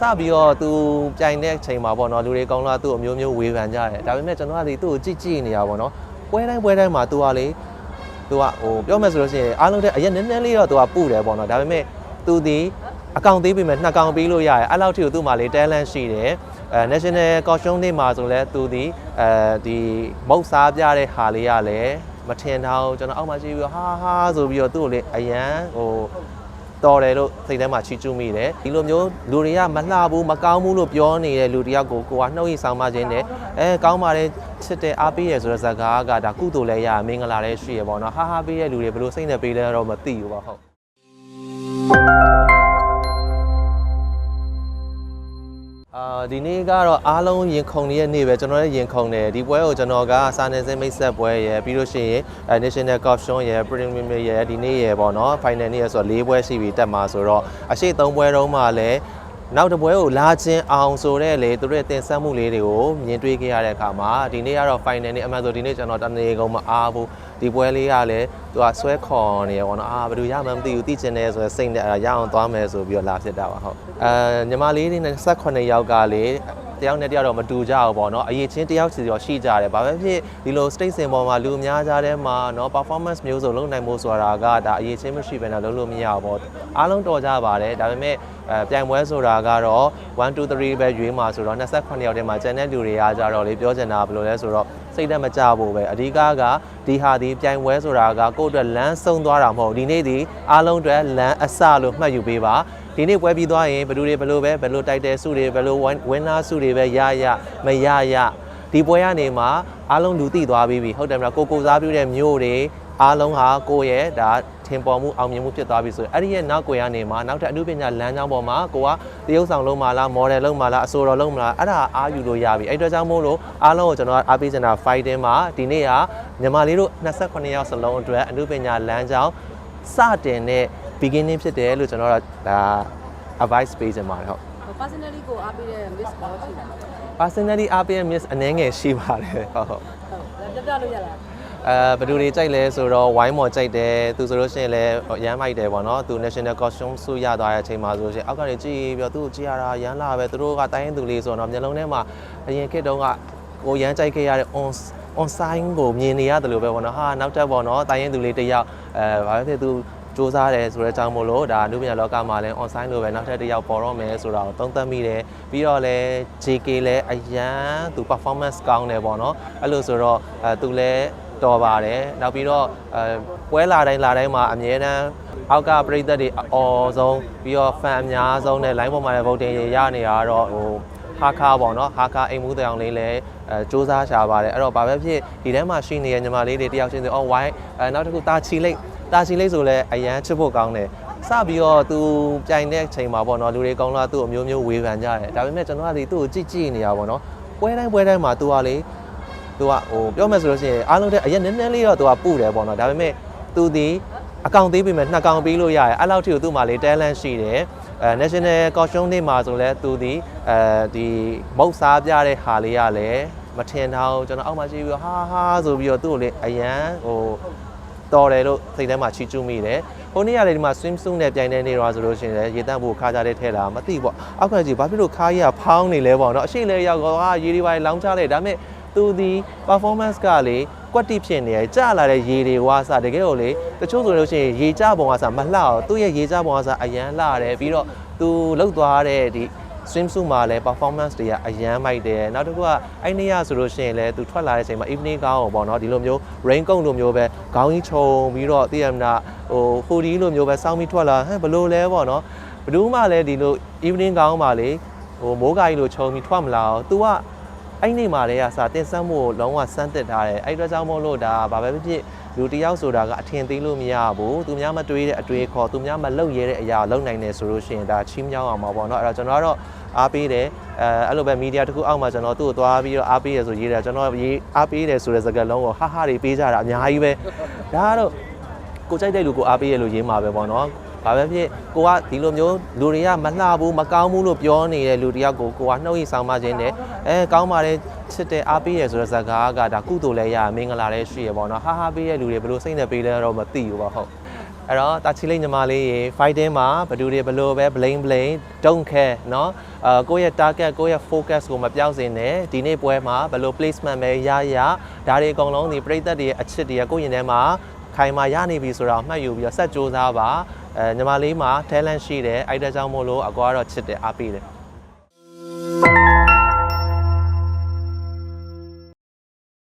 စပြီးတော့သူပြိုင်တဲ့အချိန်မှာပေါ့နော်လူတွေကောင်းလာသူ့အမျိုးမျိုးဝေဖန်ကြတယ်ဒါပေမဲ့ကျွန်တော်ကလေသူ့ကိုကြည့်ကြည့်နေတာပေါ့နော်ပွဲတိုင်းပွဲတိုင်းမှာသူကလေသူကဟိုပြောမယ်ဆိုလို့ရှိရင်အားလုံးတဲ့အရင်နည်းနည်းလေးတော့သူကပူတယ်ပေါ့နော်ဒါပေမဲ့သူဒီအကောင့်သေးပြီမဲ့နှစ်ကောင်ပေးလို့ရတယ်အဲ့လောက်ထိကိုသူ့မှာလေ talent ရှိတယ်အဲ national caution နေ့မှာဆိုလဲသူဒီအဲဒီမုတ်စားပြတဲ့ဟာလေးရလဲမထင်တော့ကျွန်တော်အောက်မှာကြည့်ပြီးတော့ဟာဟာဆိုပြီးတော့သူ့ကိုလေအရန်ဟို တော်တယ်လို့စိတ်ထဲမှာချီးကျူးမိတယ်ဒီလိုမျိုးလူတွေကမလှဘူးမကောင်းဘူးလို့ပြောနေတဲ့လူတယောက်ကိုကိုကနှုတ်ရိပ်ဆောင်မခြင်းနဲ့အဲကောင်းပါတယ်ချစ်တယ်အားပေးရဆိုတဲ့ဇာတ်ကားကဒါကုသိုလ်လည်းရမင်္ဂလာလည်းရှိရပေါ့နော်ဟာဟာပေးတဲ့လူတွေဘယ်လိုစိတ်နဲ့ပေးလဲတော့မသိဘူးပေါ့ဟုတ် အာဒီနေ့ကတော့အားလုံးရင်ခုန်နေတဲ့နေ့ပဲကျွန်တော်လည်းရင်ခုန်တယ်ဒီပွဲကိုကျွန်တော်ကစာနယ်ဇင်းမိတ်ဆက်ပွဲရယ်ပြီးလို့ရှိရင်အဲ National Cup Show ရယ် Premier ရယ်ဒီနေ့ရယ်ပေါ့နော် Final နေ့ရယ်ဆိုတော့၄ပွဲရှိပြီတက်မှာဆိုတော့အရှိ၃ပွဲတုန်းမှလည်း နောက်တစ်ပွဲကိုလာခြင်းအောင်ဆိုတဲ့လေသူတို့ရဲ့တင်ဆက်မှုလေးတွေကိုမြင်တွေ့ခဲ့ရတဲ့အခါမှာဒီနေ့ကတော့ final နေ့အမှန်ဆိုဒီနေ့ကျွန်တော်တနေကုန်မအားဘူးဒီပွဲလေးကလည်းသူကဆွဲခေါ်နေရပေါ့နော်အာဘယ်လိုရမှန်းမသိဘူးသိချင်တယ်ဆိုတော့စိတ်နဲ့အဲ့ဒါရအောင်သွားမယ်ဆိုပြီးတော့လာဖြစ်တာပါဟုတ်အဲညီမလေးတွေနဲ့18ယောက်ကလေ တယောက်နဲ့တယောက်တော့မတူကြဘူးပေါ့နော်အရေးချင်းတယောက်စီတော့ရှိကြတယ်ဘာပဲဖြစ်ဒီလို state စင်ပေါ်မှာလူအများကြားထဲမှာเนาะ performance မျိုးစုံလုပ်နိုင်ဖို့ဆိုတာကဒါအရေးချင်းမရှိဘဲနဲ့လုပ်လို့မရဘူးပေါ့အားလုံးတော်ကြပါတယ်ဒါပေမဲ့အဲပြိုင်ပွဲဆိုတာကတော့1 2 3ပဲရွေးမှာဆိုတော့28ယောက်ထဲမှာကျန်တဲ့လူတွေကကြတော့လေပြောချင်တာဘယ်လိုလဲဆိုတော့စိတ်သက်မကြဖို့ပဲအဓိကကဒီဟာဒီပြိုင်ပွဲဆိုတာကကိုယ့်အတွက်လမ်းဆုံးသွားတာမဟုတ်ဒီနေ့ဒီအားလုံးအတွက်လမ်းအစလို့မှတ်ယူပေးပါ ဒီနေ့ပွဲပြီးသွားရင်ဘယ်သူတွေဘယ်လိုပဲဘယ်လိုတိုက်တယ်စုတွေဘယ်လိုဝင်းနာစုတွေပဲရရမရရဒီပွဲကနေမှအားလုံးလူသိသွားပြီးပြီဟုတ်တယ်မလားကိုကိုစားပြုတဲ့မျိုးတွေအားလုံးဟာကိုယ့်ရဲ့ဒါထင်ပေါ်မှုအောင်မြင်မှုဖြစ်သွားပြီဆိုရင်အဲ့ဒီရဲ့နောက်ကိုရနေမှာနောက်ထပ်အမှုပညာလမ်းကြောင်းပေါ်မှာကိုကတရုပ်ဆောင်လုံးမလားမော်ဒယ်လုံးမလားအဆိုတော်လုံးမလားအဲ့ဒါအားယူလို့ရပြီအဲ့အတွက်ကြောင့်မို့လို့အားလုံးကိုကျွန်တော်အားပေးချင်တာ fighting မှာဒီနေ့ကမြန်မာလေးတို့28ယောက်စလုံးအတွက်အမှုပညာလမ်းကြောင်းစတင်တဲ့ beginning ဖြစ်တယ်လို့ကျွန်တော်တို့ဒါ advice ပေးချင်ပါတယ်ဟုတ် personally ကိုအားပေးတဲ့ miss ဘောရှိတာ personality RPM miss အနေငယ်ရှိပါတယ်ဟုတ်ဟုတ်ဟုတ်ပြပြလို့ရလားအဲဘယ်သူတွေကြိုက်လဲဆိုတော့ဝိုင်းမော်ကြိုက်တယ်သူဆိုလို့ရှိရင်လည်းရမ်းမိုက်တယ်ပေါ့နော်သူ national costume စုရသွားတဲ့အချိန်မှာဆိုလို့ရှိရင်အောက်ကနေကြည့်ပြီးတော့သူ့ကိုကြည့်ရတာရမ်းလာပဲသူတို့ကတိုင်းရင်သူလေးဆိုတော့မျိုးလုံးထဲမှာအရင်ခေတ်တုန်းကကိုရမ်းကြိုက်ခဲ့ရတဲ့ on on sign ကိုမြင်နေရတယ်လို့ပဲပေါ့နော်ဟာနောက်တက်ပေါ့နော်တိုင်းရင်သူလေးတစ်ယောက်အဲဘာဖြစ်ဖြစ်သူ စူးစမ်းတယ်ဆိုတဲ့အကြောင်းမို့လို့ဒါအနုပညာလောကမှာလည်း on sign လို့ပဲနောက်ထပ်တစ်ယောက်ပေါ်တော့မယ်ဆိုတာကိုသုံးသပ်မိတယ်ပြီးတော့လည်း JK လည်းအရန်သူ performance ကောင်းတယ်ပေါ့နော်အဲ့လိုဆိုတော့အဲသူလည်းတော်ပါတယ်နောက်ပြီးတော့အဲပွဲလာတိုင်းလာတိုင်းမှာအမြဲတမ်းအောက်ကပရိသတ်တွေအော်ဆုံးပြီးတော့ fan အများဆုံးနဲ့ line ပေါ်မှာလည်း voting ရရနေတာကတော့ဟိုဟာခါပေါ့နော်ဟာခါအိမ်မှုတောင်လေးလည်းအဲစူးစမ်းရှာပါတယ်အဲ့တော့ဘာပဲဖြစ်ဒီထဲမှာရှိနေတဲ့ညီမလေးတွေတယောက်ချင်းဆိုအော်ဝိုင်းအဲနောက်တစ်ခုတာချီလိတ် တာချီလိတ်ဆိုလည်းအရန်ချစ်ဖို့ကောင်းတယ်စပြီးတော့သူပြိုင်တဲ့အချိန်မှာပေါ့နော်လူတွေကောင်းလာသူ့အမျိုးမျိုးဝေဖန်ကြတယ်ဒါပေမဲ့ကျွန်တော်ကဒီသူ့ကိုကြည့်ကြည့်နေတာပေါ့နော်ပွဲတိုင်းပွဲတိုင်းမှာသူကလေသူကဟိုပြောမယ်ဆိုလို့ရှိရင်အားလုံးတဲ့အရင်နည်းနည်းလေးတော့သူကပူတယ်ပေါ့နော်ဒါပေမဲ့သူဒီအကောင့်သေးပြီမဲ့နှစ်ကောင်ပေးလို့ရတယ်အဲ့လောက်ထိကိုသူ့မှာလေ talent ရှိတယ်အဲ national caution နေ့မှာဆိုလဲသူဒီအဲဒီမုတ်စားပြတဲ့ဟာလေးရလဲမထင်တော့ကျွန်တော်အောက်မှာကြည့်ပြီးတော့ဟာဟာဆိုပြီးတော့သူ့ကိုလေအရန်ဟို တော်တယ်လို့စိတ်ထဲမှာချီးကျူးမိတယ်။ဟိုနေ့ကလေဒီမှာ swim suit နဲ့ပြိုင်တဲ့နေ့တော့ဆိုလို့ရှိရင်လည်းရေတန့်ဖို့ခါကြတဲ့ထဲလာမသိဘူးပေါ့။အောက်ကကြည့်ဘာဖြစ်လို့ခါကြီးကဖောင်းနေလဲပေါ့နော်။အရှိလဲရောက်တော့ဟာရေဒီပိုင်းလောင်းချလိုက်ဒါပေမဲ့သူဒီ performance ကလေကွက်တိဖြစ်နေရကြလာတဲ့ရေတွေဝါစတကယ်ကိုလေတချို့ဆိုလို့ရှိရင်ရေကြပုံကစားမလှအောင်သူ့ရဲ့ရေကြပုံကစားအရန်လှတယ်ပြီးတော့သူလှုပ်သွားတဲ့ဒီ swim suit မှာလည်း performance တွေကအရန်မိုက်တယ်နောက်တစ်ခုကအဲ့နေ့ရဆိုလို့ရှိရင်လည်းသူထွက်လာတဲ့အချိန်မှာ evening gown ကိုပေါ့နော်ဒီလိုမျိုး rain coat လိုမျိုးပဲခေါင်းကြီးခြုံပြီးတော့သိရမလားဟို hoodie လိုမျိုးပဲစောင်းပြီးထွက်လာဟဲ့ဘလို့လဲပေါ့နော်ဘယ်သူမှလည်းဒီလို evening gown မှာလေဟိုမိုးကာကြီးလိုခြုံပြီးထွက်မလာအောင် तू ကအဲ့ဒီမှာလည်းအစားတင်ဆက်မှုကိုလုံးဝစမ်းသစ်ထားတယ်အဲ့အတွက်ကြောင့်မို့လို့ဒါဘာပဲဖြစ်ဖြစ်လူတစ်ယောက်ဆိုတာကအထင်သေးလို့မရဘူးသူများမတွေးတဲ့အတွေးခေါ်သူများမလုပ်ရတဲ့အရာကိုလုပ်နိုင်တယ်ဆိုလို့ရှိရင်ဒါချီးမြှောက်အောင်ပါပေါ့နော်အဲ့တော့ကျွန်တော်ကတော့ အားပေးတယ်အဲအဲ့လိုပဲမီဒီယာတစ်ခုအောက်မှာကျွန်တော်သူ့ကိုသွားပြီးတော့အားပေးရဆိုရေးတယ်ကျွန်တော်ရေးအားပေးတယ်ဆိုတဲ့စကားလုံးကိုဟာဟာတွေပေးကြတာအများကြီးပဲဒါကတော့ကိုကြိုက်တဲ့လူကိုအားပေးရလို့ရေးမှာပဲပေါ့နော်ဘာပဲဖြစ်ကိုကဒီလိုမျိုးလူတွေကမလှဘူးမကောင်းဘူးလို့ပြောနေတဲ့လူတယောက်ကိုကိုကနှုတ်ရိပ်ဆောင်မခြင်းနဲ့အဲကောင်းပါတယ်ချစ်တယ်အားပေးရဆိုတဲ့ဇာတ်ကားကဒါကုသိုလ်လည်းရမင်္ဂလာလည်းရှိရပေါ့နော်ဟာဟာပေးတဲ့လူတွေဘယ်လိုစိတ်နဲ့ပေးလဲတော့မသိဘူးပေါ့ဟုတ် အဲ့တော့တာချီလေးညီမလေးရေ fighting မှာဘယ်သူတွေဘယ်လိုပဲ blame blame don't care เนาะအာကိုယ့်ရဲ့ target ကိုယ့်ရဲ့ focus ကိုမပြောင်းစင်နဲ့ဒီနေ့ပွဲမှာဘယ်လို placement ပဲရရဒါတွေအကုန်လုံးဒီပြိသက်တွေရဲ့အချစ်တွေကကိုယ့်ရင်ထဲမှာခိုင်မာရနေပြီဆိုတော့မှတ်ယူပြီးတော့ဆက်စူးစမ်းပါအဲညီမလေးမှာ talent ရှိတယ်အဲ့ဒါကြောင့်မို့လို့အကွာကတော့ချစ်တယ်အားပေးတယ်